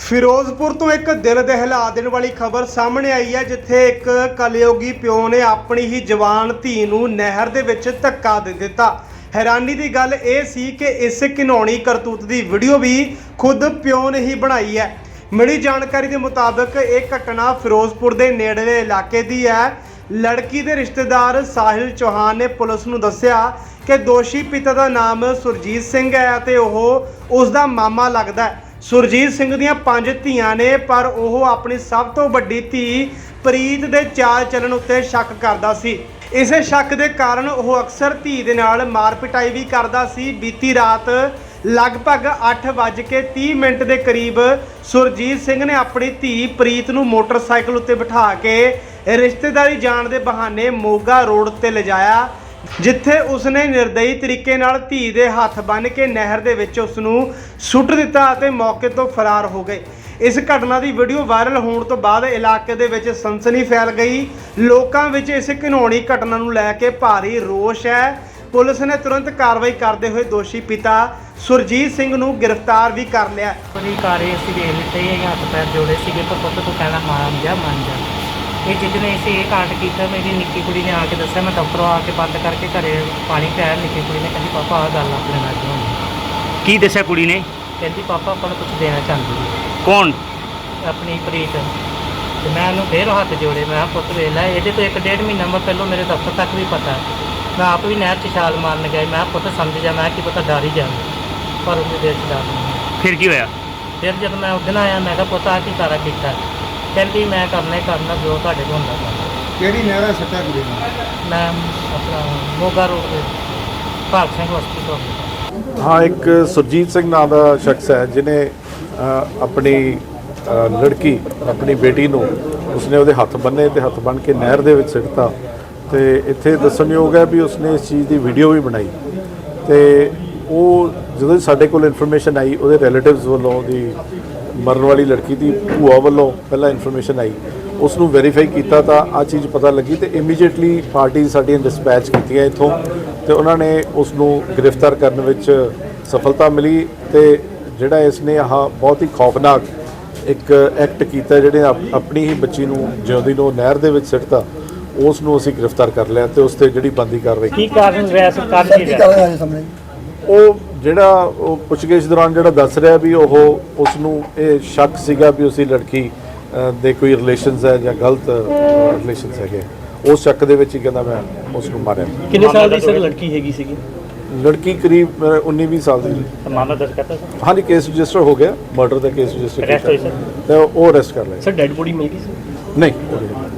ਫਿਰੋਜ਼ਪੁਰ ਤੋਂ ਇੱਕ ਦਿਲ ਦਹਿਲਾ ਦੇਣ ਵਾਲੀ ਖਬਰ ਸਾਹਮਣੇ ਆਈ ਹੈ, ਜਿੱਥੇ ਇੱਕ ਕਲਯੋਗੀ ਪਿਓ ਨੇ ਆਪਣੀ ਹੀ ਜਵਾਨ ਧੀ ਨੂੰ ਨਹਿਰ ਦੇ ਵਿੱਚ ਧੱਕਾ ਦੇ ਦਿੱਤਾ। ਹੈਰਾਨੀ ਦੀ ਗੱਲ ਇਹ ਸੀ ਕਿ ਇਸ ਘਿਨੌਣੀ ਕਰਤੂਤ ਦੀ ਵੀਡੀਓ ਵੀ ਖੁਦ ਪਿਓ ਨੇ ਹੀ ਬਣਾਈ ਹੈ। ਮਿਲੀ ਜਾਣਕਾਰੀ ਦੇ ਮੁਤਾਬਕ, ਇਹ ਘਟਨਾ ਫਿਰੋਜ਼ਪੁਰ ਦੇ ਨੇੜਲੇ ਇਲਾਕੇ ਦੀ ਹੈ। ਲੜਕੀ ਦੇ ਰਿਸ਼ਤੇਦਾਰ ਸਾਹਿਲ ਚੌਹਾਨ ਨੇ ਪੁਲਿਸ ਨੂੰ ਦੱਸਿਆ ਕਿ ਦੋਸ਼ੀ ਪਿਤਾ ਦਾ ਨਾਮ ਸੁਰਜੀਤ ਸਿੰਘ ਹੈ ਅਤੇ ਉਹ ਉਸ ਦਾ ਮਾਮਾ ਲੱਗਦਾ ਹੈ। ਸੁਰਜੀਤ ਸਿੰਘ ਦੀਆਂ ਪੰਜ ਧੀਆਂ ਨੇ, ਪਰ ਉਹ ਆਪਣੀ ਸਭ ਤੋਂ ਵੱਡੀ ਧੀ ਪ੍ਰੀਤ ਦੇ ਚਾਲ ਚੱਲਣ ਉੱਤੇ ਸ਼ੱਕ ਕਰਦਾ ਸੀ। ਇਸੇ ਸ਼ੱਕ ਦੇ ਕਾਰਨ ਉਹ ਅਕਸਰ ਧੀ ਦੇ ਨਾਲ ਮਾਰ ਪਿਟਾਈ ਵੀ ਕਰਦਾ ਸੀ। ਬੀਤੀ ਰਾਤ ਲਗਭਗ 8:30 ਮਿੰਟ ਦੇ ਕਰੀਬ ਸੁਰਜੀਤ ਸਿੰਘ ਨੇ ਆਪਣੀ ਧੀ ਪ੍ਰੀਤ ਨੂੰ ਮੋਟਰਸਾਈਕਲ ਉੱਤੇ ਬਿਠਾ ਕੇ ਰਿਸ਼ਤੇਦਾਰੀ ਜਾਣ ਦੇ ਬਹਾਨੇ ਮੋਗਾ ਰੋਡ 'ਤੇ ਲਿਜਾਇਆ। ਜਿੱਥੇ ਉਸਨੇ ਨਿਰਦਈ ਤਰੀਕੇ ਨਾਲ ਧੀ ਦੇ ਹੱਥ ਬੰਨ੍ਹ ਕੇ ਨਹਿਰ ਦੇ ਵਿੱਚ ਉਸ ਨੂੰ ਸੁੱਟ ਦਿੱਤਾ ਅਤੇ ਮੌਕੇ ਤੋਂ ਫਰਾਰ ਹੋ ਗਏ। ਇਸ ਘਟਨਾ ਦੀ ਵੀਡੀਓ ਵਾਇਰਲ ਹੋਣ ਤੋਂ ਬਾਅਦ ਇਲਾਕੇ ਦੇ ਵਿੱਚ ਸਨਸਨੀ ਫੈਲ ਗਈ। ਲੋਕਾਂ ਵਿੱਚ ਇਸ ਘਿਨੌਣੀ ਘਟਨਾ ਨੂੰ ਲੈ ਕੇ ਭਾਰੀ ਰੋਸ਼ ਹੈ। ਪੁਲਿਸ ਨੇ ਤੁਰੰਤ ਕਾਰਵਾਈ ਕਰਦੇ ਹੋਏ ਦੋਸ਼ੀ ਪਿਤਾ ਸੁਰਜੀਤ ਸਿੰਘ ਨੂੰ ਗ੍ਰਿਫਤਾਰ ਵੀ ਕਰ ਲਿਆ। ਉਹਦੀ ਕਾਰੇ ਅਸੀਂ ਦੇਖ ਲਿੱਤੇ ਹੱਥ ਪੈਰ ਜੋੜੇ ਸੀਗੇ, ਪਰ ਪੁੱਤ ਤੂੰ ਕਹਿਣਾ ਮੰਨ ਜਾ ਮੰਨ ਜਾ। ਇਹ ਜਿੱਦਨੇ ਅਸੀਂ ਇਹ ਕਾਂਡ ਕੀਤਾ ਮੇਰੀ ਨਿੱਕੀ ਕੁੜੀ ਨੇ ਆ ਕੇ ਦੱਸਿਆ ਮੈਂ ਡਾਕਟਰੋਂ ਆ ਕੇ ਬੰਦ ਕਰਕੇ ਘਰੇ ਪਾਣੀ ਪਿਆਇਆ ਨਿੱਕੀ ਕੁੜੀ ਨੇ ਕਹਿੰਦੀ ਪਾਪਾ ਆਹ ਗੱਲ ਆਪਣੇ ਨਾਲ ਹੋਈ? ਕੀ ਦੱਸਿਆ ਕੁੜੀ ਨੇ? ਕਹਿੰਦੀ ਪਾਪਾ ਆਪਾਂ ਨੂੰ ਕੁਝ ਦੇਣਾ ਚਾਹੁੰਦੀ ਹੈ ਕੌਣ? ਆਪਣੀ ਪ੍ਰੀਤ। ਤੇ ਮੈਂ ਉਹਨੂੰ ਫੇਰ ਹੱਥ ਜੋੜੇ ਮੈਂ ਕਿਹਾ ਪੁੱਤ ਵੇਖ ਲੈ ਇਹਦੇ ਤੋਂ ਇੱਕ ਡੇਢ ਮਹੀਨਾ ਮੈਂ ਪਹਿਲਾਂ ਮੇਰੇ ਦਫ਼ਤਰ ਤੱਕ ਵੀ ਪਤਾ। ਮੈਂ ਆਪ ਵੀ ਨਹਿਰ 'ਚ ਛਾਲ ਮਾਰਨ ਗਿਆ ਮੈਂ ਕਿਹਾ ਪੁੱਤ ਸਮਝ ਜਾ ਮੈਂ ਕੀ ਪਤਾ ਡਰ ਹੀ ਜਾਵੇ ਪਰ ਉਹਦੇ ਦਿਲ 'ਚ ਡਰ ਨਹੀਂ। ਫਿਰ ਕੀ ਹੋਇਆ? ਫਿਰ ਜਦ ਮੈਂ ਦਿਨ ਆਇਆ ਮੈਂ ਕਿਹਾ ਪੁੱਤ ਆ ਕੀ ਸਾਰਾ ਕੀਤਾ? ਕਹਿੰਦੀ ਮੈਂ ਕਰਨਾ ਹੀ ਕਰਨਾ ਜੋ ਤੁਹਾਡੇ ਕੋਲ ਹੁੰਦਾ ਕਰਨਾ। ਕਿਹੜੀ ਨਹਿਰ ਹੈ ਸੱਟਾ ਕੁੜੀ ਨੂੰ ਮੈਂ ਆਪਣਾ ਮੋਗਾ ਰੋਡ ਤੇ ਭਾਗ ਸਿੰਘ ਹਸਪੀਟਲ ਹਾਂ ਇੱਕ ਸੁਰਜੀਤ ਸਿੰਘ ਨਾਂ ਦਾ ਸ਼ਖਸ ਹੈ ਜਿਨੇ ਆਪਣੀ ਅ, ਲੜਕੀ ਆਪਣੀ ਬੇਟੀ ਨੂੰ ਉਸਨੇ ਉਹਦੇ ਹੱਥ ਬੰਨੇ ਤੇ ਹੱਥ ਬੰਨ ਕੇ ਨਹਿਰ ਦੇ ਵਿੱਚ ਸਿੱਟਤਾ। ਤੇ ਇੱਥੇ ਦੱਸਣਯੋਗ ਹੈ ਵੀ ਉਸਨੇ ਇਸ ਚੀਜ਼ ਦੀ ਵੀਡੀਓ ਵੀ ਬਣਾਈ। ਤੇ ਉਹ ਜਦੋਂ ਸਾਡੇ ਕੋਲ ਇਨਫੋਰਮੇਸ਼ਨ ਆਈ ਉਹਦੇ ਰਿਲੇਟਿਵਸ ਵੱਲੋਂ ਉਹਦੀ ਮਰਨ ਵਾਲੀ ਲੜਕੀ ਦੀ ਭੂਆ ਵੱਲੋਂ ਪਹਿਲਾਂ ਇਨਫੋਰਮੇਸ਼ਨ ਆਈ। ਉਸ ਨੂੰ ਵੈਰੀਫਾਈ ਕੀਤਾ ਤਾਂ ਆ ਚੀਜ਼ ਪਤਾ ਲੱਗੀ ਤੇ ਇਮੀਡੀਏਟਲੀ ਪਾਰਟੀ ਸਾਡੀਆਂ ਡਿਸਪੈਚ ਕੀਤੀਆਂ ਇੱਥੋਂ ਤੇ ਉਹਨਾਂ ਨੇ ਉਸ ਨੂੰ ਗ੍ਰਿਫਤਾਰ ਕਰਨ ਵਿੱਚ ਸਫਲਤਾ ਮਿਲੀ ਤੇ ਜਿਹੜਾ ਇਸ ਨੇ ਆਹ ਬਹੁਤ ਹੀ ਖੌਫਨਾਕ ਇੱਕ ਐਕਟ ਕੀਤਾ ਜਿਹੜੇ ਆਪ- ਆਪਣੀ ਹੀ ਬੱਚੀ ਨੂੰ ਜਿਉਂਦੀ ਨੂੰ ਨਹਿਰ ਦੇ ਵਿੱਚ ਸਿੱਟਤਾ ਉਸ ਨੂੰ ਅਸੀਂ ਗ੍ਰਿਫਤਾਰ ਕਰ ਲਿਆ ਤੇ ਉਸ ਤੇ ਜਿਹੜੀ ਬੰਦੀ ਕਾਰਵਾਈ ਕੀ ਕਾਰਨ ਰਿਹਾ? ਸੀ ਕਾਰਨ ਕੀ ਰਿਹਾ? ਉਹ ਜਿਹੜਾ ਉਹ ਪੁੱਛਗਿੱਛ ਦੌਰਾਨ ਜਿਹੜਾ ਦੱਸ ਰਿਹਾ ਵੀ ਉਹ ਉਸ ਨੂੰ ਇਹ ਸ਼ੱਕ ਸੀਗਾ ਵੀ ਉਸਦੀ ਲੜਕੀ ਦੇ ਕੋਈ ਰਿਲੇਸ਼ਨਸ ਹੈ ਜਾਂ ਗਲਤ ਰਿਲੇਸ਼ਨਸ ਹੈਗੇ ਉਸ ਸ਼ੱਕ ਦੇ ਵਿੱਚ ਹੀ ਕਹਿੰਦਾ ਮੈਂ ਉਸ ਨੂੰ ਮਾਰਿਆ। ਕਿੰਨੇ ਸਾਲ ਦੀ ਸਰ ਲੜਕੀ ਹੈਗੀ ਸੀਗੀ? ਲੜਕੀ ਕਰੀਬ 19 20 ਸਾਲ ਦੀ। ਮਾਮਲਾ ਦਰਜ ਕਰਤਾ ਸਰ? ਹਾਂਜੀ ਕੇਸ ਰਜਿਸਟਰ ਹੋ ਗਿਆ। ਮਰਡਰ ਦਾ ਕੇਸ ਰਜਿਸਟਰ ਸਰ? ਤੇ ਉਹ ਅਰੈਸਟ ਕਰ ਲਿਆ। ਸਰ ਡੈਡ ਬੋਡੀ ਮਿਲ ਗਈ ਸੀ? ਉਹ ਨਹੀਂ।